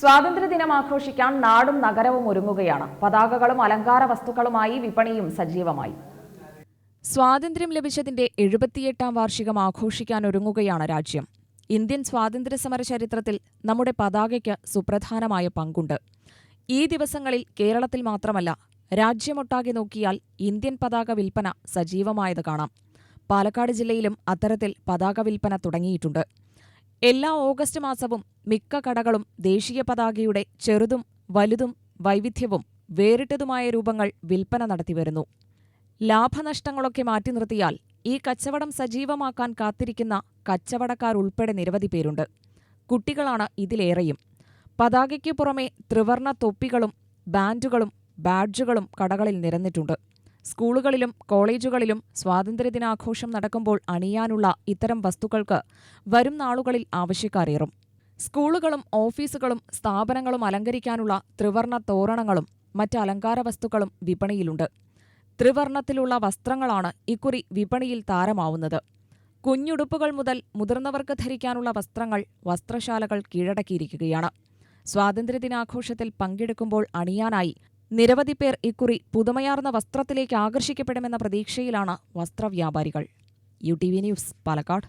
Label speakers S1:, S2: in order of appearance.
S1: സ്വാതന്ത്ര്യദിനം ആഘോഷിക്കാൻ നാടും നഗരവും ഒരുങ്ങുകയാണ്. പതാകകളും അലങ്കാര വസ്തുക്കളുമായി വിപണിയും സജീവമായി.
S2: സ്വാതന്ത്ര്യം ലഭിച്ചതിന്റെ എഴുപത്തിയെട്ടാം വാർഷികം ആഘോഷിക്കാൻ ഒരുങ്ങുകയാണ് രാജ്യം. ഇന്ത്യൻ സ്വാതന്ത്ര്യ സമര ചരിത്രത്തിൽ നമ്മുടെ പതാകയ്ക്ക് സുപ്രധാനമായ പങ്കുണ്ട്. ഈ ദിവസങ്ങളിൽ കേരളത്തിൽ മാത്രമല്ല രാജ്യമൊട്ടാകെ നോക്കിയാൽ ഇന്ത്യൻ പതാക വിൽപ്പന സജീവമായത് കാണാം. പാലക്കാട് ജില്ലയിലും അത്തരത്തിൽ പതാക വിൽപ്പന തുടങ്ങിയിട്ടുണ്ട്. എല്ലാ ഓഗസ്റ്റ് മാസവും മിക്ക കടകളും ദേശീയ പതാകയുടെ ചെറുതും വലുതും വൈവിധ്യവും വേറിട്ടതുമായ രൂപങ്ങൾ വിൽപ്പന നടത്തിവരുന്നു ലാഭനഷ്ടങ്ങളൊക്കെ മാറ്റി നിർത്തിയാൽ ഈ കച്ചവടം സജീവമാക്കാൻ കാത്തിരിക്കുന്ന കച്ചവടക്കാർ ഉൾപ്പെടെ നിരവധി പേരുണ്ട്. കുട്ടികളാണ് ഇതിലേറെയും. പതാകയ്ക്ക് പുറമെ ത്രിവർണ തൊപ്പികളും ബാൻഡുകളും ബാഡ്ജുകളും കടകളിൽ നിരന്നിട്ടുണ്ട്. സ്കൂളുകളിലും കോളേജുകളിലും സ്വാതന്ത്ര്യദിനാഘോഷം നടക്കുമ്പോൾ അണിയാനുള്ള ഇത്തരം വസ്തുക്കൾക്ക് വരും നാളുകളിൽ ആവശ്യക്കാരേറും. സ്കൂളുകളും ഓഫീസുകളും സ്ഥാപനങ്ങളും അലങ്കരിക്കാനുള്ള ത്രിവർണ തോരണങ്ങളും മറ്റ് അലങ്കാര വസ്തുക്കളും വിപണിയിലുണ്ട്. ത്രിവർണത്തിലുള്ള വസ്ത്രങ്ങളാണ് ഇക്കുറി വിപണിയിൽ താരമാവുന്നത്. കുഞ്ഞുടുപ്പുകൾ മുതൽ മുതിർന്നവർക്ക് ധരിക്കാനുള്ള വസ്ത്രങ്ങൾ വസ്ത്രശാലകൾ കീഴടക്കിയിരിക്കുകയാണ്. സ്വാതന്ത്ര്യദിനാഘോഷത്തിൽ പങ്കെടുക്കുമ്പോൾ അണിയാനായി നിരവധി പേർ ഇക്കുറി പുതുമയാർന്ന വസ്ത്രത്തിലേക്ക് ആകർഷിക്കപ്പെടുമെന്ന പ്രതീക്ഷയിലാണ് വസ്ത്രവ്യാപാരികൾ. U T V news Palakkad.